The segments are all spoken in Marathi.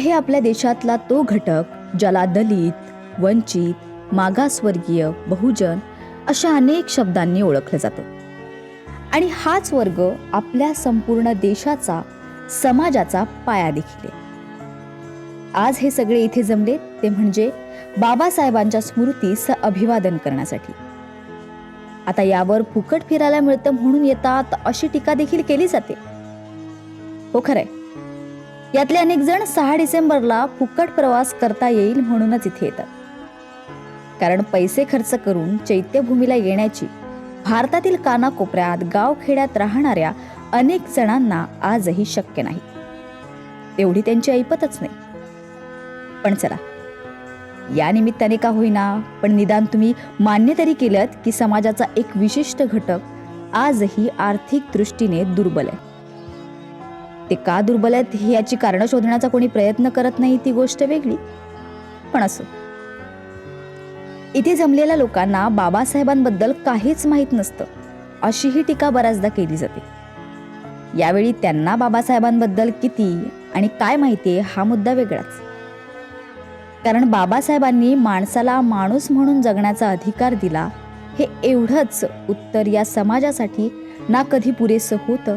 आहे आपल्या देशातला तो घटक ज्याला दलित वंचित मागासवर्गीय बहुजन अशा अनेक शब्दांनी ओळखलं जातं. आणि हाच वर्ग आपल्या संपूर्ण देशाचा समाजाचा पाया देखील आहे. आज हे सगळे इथे जमले ते म्हणजे बाबासाहेबांच्या स्मृतीस अभिवादन करण्यासाठी. आता यावर फुकट फिरायला मिळतं म्हणून येतात अशी टीका देखील केली जाते. हो खरंय. यातले अनेक जण सहा डिसेंबरला फुकट प्रवास करता येईल म्हणूनच इथे येतात. कारण पैसे खर्च करून चैत्यभूमीला येण्याची भारतातील कानाकोपऱ्यात गावखेड्यात राहणाऱ्या अनेक जणांना आजही शक्य नाही. तेवढी त्यांची ऐपतच नाही. पण चला या निमित्ताने का होईना पण निदान तुम्ही मान्य तरी केलं की समाजाचा एक विशिष्ट घटक आजही आर्थिक दृष्टीने दुर्बल आहे. ते का दुर्बल आहेत ही याची कारणं शोधण्याचा कोणी प्रयत्न करत नाही ती गोष्ट वेगळी. पण असो. इथे जमलेल्या लोकांना बाबासाहेबांबद्दल काहीच माहीत नसतं अशीही टीका बऱ्याचदा केली जाते. यावेळी त्यांना बाबासाहेबांबद्दल किती आणि काय माहिती आहे हा मुद्दा वेगळाच. कारण बाबासाहेबांनी माणसाला माणूस म्हणून जगण्याचा अधिकार दिला हे एवढंच उत्तर या समाजासाठी ना कधी पुरेसं होतं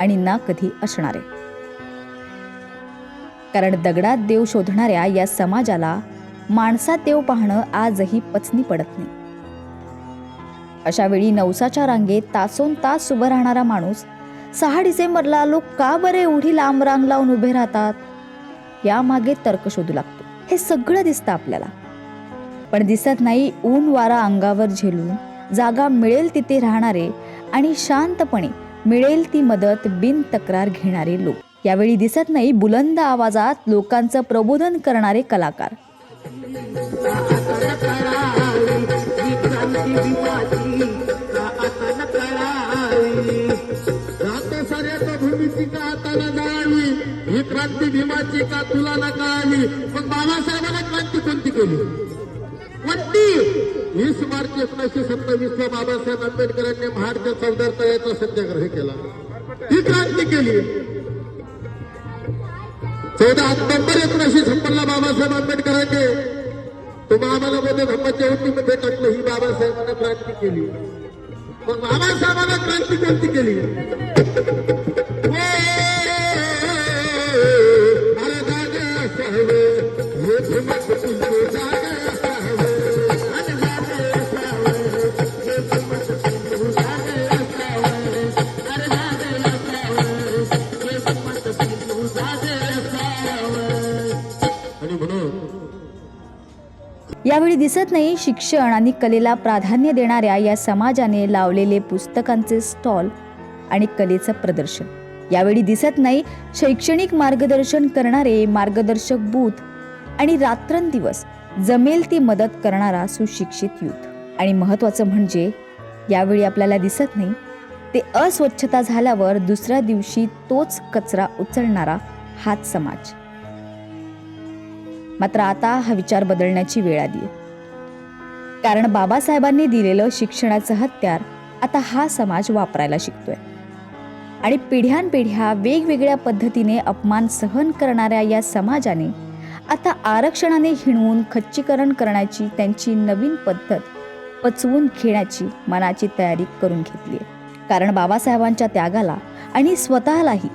आणि ना कधी असणारे. कारण दगडात देव शोधणाऱ्या या समाजाला माणसात देव पाहणं आजही पचनी पडत नाही. अशा वेळी नवसाच्या रांगेत तासोन तास उभं राहणारा माणूस सहा डिसेंबरला लोक का बरे एवढी लांब रांग लावून उभे राहतात? यामागे तर्क शोधू लागतो. हे सगळं दिसतं आपल्याला. पण दिसत नाही ऊन वारा अंगावर झेलून जागा मिळेल तिथे राहणारे आणि शांतपणे मिळेल ती मदत बिन तक्रार घेणारे लोक. यावेळी दिसत नाही बुलंद आवाजात लोकांचं प्रबोधन करणारे कलाकार. ही क्रांती भीमाची का तुला नका आली मग बाबासाहेबांना क्रांती वीस मार्च एकोणीसशे सत्तावीस ला बाबासाहेब आंबेडकरांनी महाडच्या चौदार तळ्याचा सत्याग्रह केला ही क्रांती केली चौदा ऑक्टोबर एकोणीसशे छप्पन ला बाबासाहेब आंबेडकरांनी तुम्हा आम्हाला मध्ये धम्माच्या वतीमध्ये टाकलं ही बाबासाहेबांना क्रांती केली पण बाबासाहेबांना क्रांती कोणती केली जागे असावं, हे यावेळी दिसत नाही शिक्षण आणि कलेला प्राधान्य देणाऱ्या या समाजाने लावलेले पुस्तकांचे स्टॉल आणि कलेचं प्रदर्शन. यावेळी दिसत नाही शैक्षणिक मार्गदर्शन करणारे मार्गदर्शक बूथ आणि रात्रंदिवस जमेल ती मदत करणारा सुशिक्षित युथ. आणि महत्त्वाचं म्हणजे यावेळी आपल्याला दिसत नाही ते अस्वच्छता झाल्यावर दुसऱ्या दिवशी तोच कचरा उचलणारा हाच समाज. मात्र आता हा विचार बदलण्याची वेळ आली आहे. कारण बाबासाहेबांनी दिलेलं शिक्षणाचं हत्यार आता हा समाज वापरायला शिकतोय. आणि पिढ्यानपिढ्या वेगवेगळ्या पद्धतीने अपमान सहन करणाऱ्या या समाजाने आता आरक्षणाने हिणवून खच्चीकरण करण्याची त्यांची नवीन पद्धत पचवून घेण्याची मनाची तयारी करून घेतली आहे. कारण बाबासाहेबांच्या त्यागाला आणि स्वतःलाही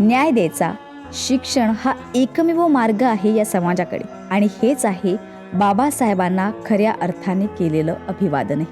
न्याय द्यायचा शिक्षण हा एकमेव मार्ग आहे या समाजाकडे. आणि हेच आहे बाबासाहेबांना खऱ्या अर्थाने केलेलं अभिवादनही.